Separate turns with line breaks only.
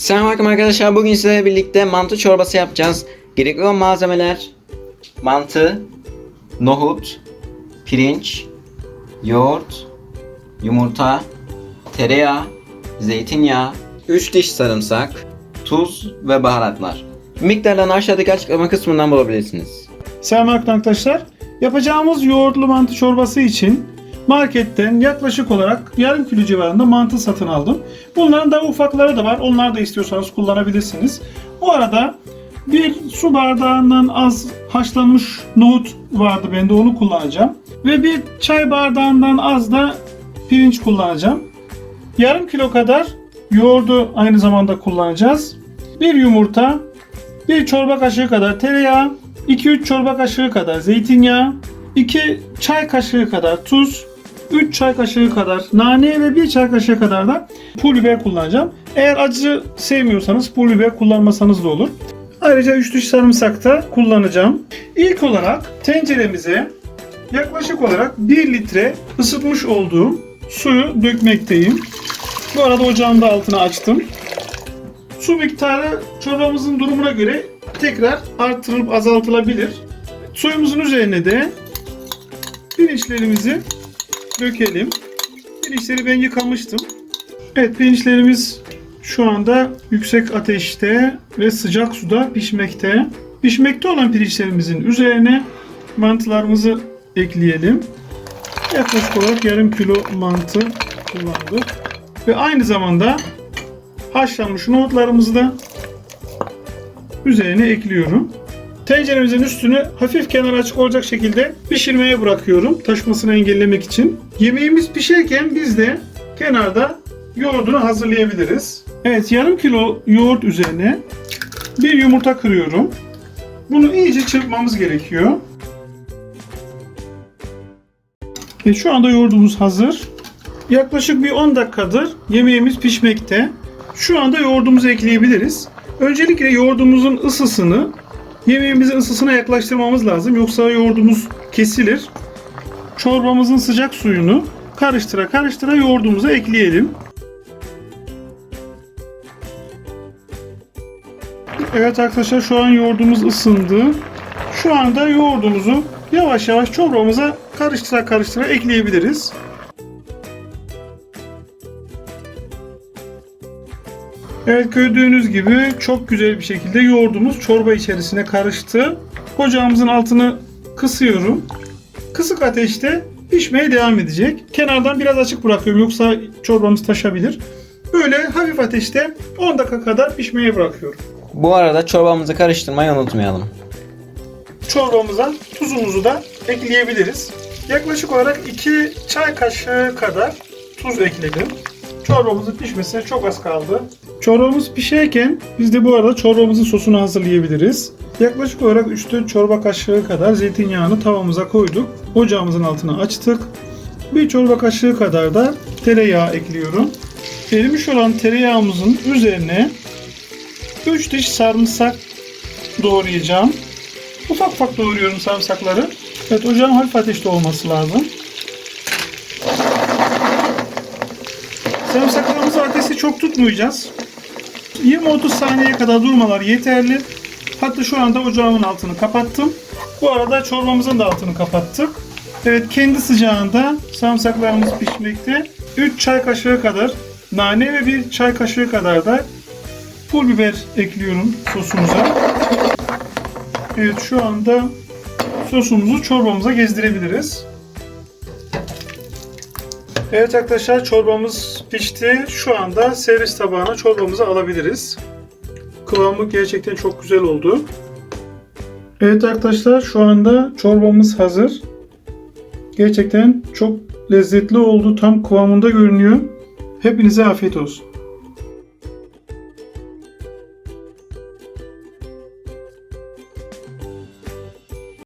Selamünaleyküm arkadaşlar. Bugün sizlerle birlikte mantı çorbası yapacağız. Gerekli olan malzemeler mantı, nohut, pirinç, yoğurt, yumurta, tereyağı, zeytinyağı, 3 diş sarımsak, tuz ve baharatlar. Miktarlarını aşağıdaki açıklama kısmından bulabilirsiniz.
Selamünaleyküm arkadaşlar. Yapacağımız yoğurtlu mantı çorbası için marketten yaklaşık olarak yarım kilo civarında mantı satın aldım. Bunların da ufakları da var. Onlar da istiyorsanız kullanabilirsiniz. Bu arada bir su bardağından az haşlanmış nohut vardı bende onu kullanacağım. Ve bir çay bardağından az da pirinç kullanacağım. Yarım kilo kadar yoğurdu aynı zamanda kullanacağız. Bir yumurta, bir çorba kaşığı kadar tereyağı, 2-3 çorba kaşığı kadar zeytinyağı, 2 çay kaşığı kadar tuz, 3 çay kaşığı kadar nane ve 1 çay kaşığı kadar da pul biber kullanacağım. Eğer acı sevmiyorsanız pul biber kullanmasanız da olur. Ayrıca 3 diş sarımsak da kullanacağım. İlk olarak tenceremize yaklaşık olarak 1 litre ısıtmış olduğum suyu dökmekteyim. Bu arada ocağın da altını açtım. Su miktarı çorbamızın durumuna göre tekrar artırılıp azaltılabilir. Suyumuzun üzerine de pirinçlerimizi dökelim. Pirinçleri ben yıkamıştım. Evet pirinçlerimiz şu anda yüksek ateşte ve sıcak suda pişmekte. Pişmekte olan pirinçlerimizin üzerine mantılarımızı ekleyelim. Yaklaşık olarak yarım kilo mantı kullandık. Ve aynı zamanda haşlanmış nohutlarımızı da üzerine ekliyorum. Tenceremizin üstünü hafif kenar açık olacak şekilde pişirmeye bırakıyorum taşmasını engellemek için. Yemeğimiz pişerken biz de kenarda yoğurdunu hazırlayabiliriz. Evet yarım kilo yoğurt üzerine bir yumurta kırıyorum. Bunu iyice çırpmamız gerekiyor. Ve şu anda yoğurdumuz hazır. Yaklaşık bir 10 dakikadır yemeğimiz pişmekte. Şu anda yoğurdumuzu ekleyebiliriz. Öncelikle yoğurdumuzun ısısını yemeğimizin ısısına yaklaştırmamız lazım. Yoksa yoğurdumuz kesilir. Çorbamızın sıcak suyunu karıştıra karıştıra yoğurdumuza ekleyelim. Evet arkadaşlar şu an yoğurdumuz ısındı. Şu anda yoğurdumuzu yavaş yavaş çorbamıza karıştıra karıştıra ekleyebiliriz. Evet gördüğünüz gibi çok güzel bir şekilde yoğurdumuz çorba içerisine karıştı. Ocağımızın altını kısıyorum. Kısık ateşte pişmeye devam edecek. Kenardan biraz açık bırakıyorum yoksa çorbamız taşabilir. Böyle hafif ateşte 10 dakika kadar pişmeye bırakıyorum.
Bu arada çorbamızı karıştırmayı unutmayalım.
Çorbamıza tuzumuzu da ekleyebiliriz. Yaklaşık olarak 2 çay kaşığı kadar tuz ekledim. Çorbamızın pişmesine çok az kaldı. Çorbamız pişerken biz de bu arada çorbamızın sosunu hazırlayabiliriz. Yaklaşık olarak 3-4 çorba kaşığı kadar zeytinyağını tavamıza koyduk. Ocağımızın altını açtık. Bir çorba kaşığı kadar da tereyağı ekliyorum. Erimiş olan tereyağımızın üzerine 3 diş sarımsak doğrayacağım. Ufak ufak doğruyorum sarımsakları. Evet ocağın hafif ateşte olması lazım. Sarımsaklarımızı ateşi çok tutmayacağız. 20-30 saniye kadar durmalar yeterli. Hatta şu anda ocağımın altını kapattım. Bu arada çorbamızın da altını kapattık. Evet kendi sıcağında sarımsaklarımız pişmekte. 3 çay kaşığı kadar nane ve 1 çay kaşığı kadar da pul biber ekliyorum sosumuza. Evet şu anda sosumuzu çorbamıza gezdirebiliriz. Evet arkadaşlar çorbamız pişti. Şu anda servis tabağına çorbamızı alabiliriz. Kıvamı gerçekten çok güzel oldu. Evet arkadaşlar şu anda çorbamız hazır. Gerçekten çok lezzetli oldu. Tam kıvamında görünüyor. Hepinize afiyet olsun.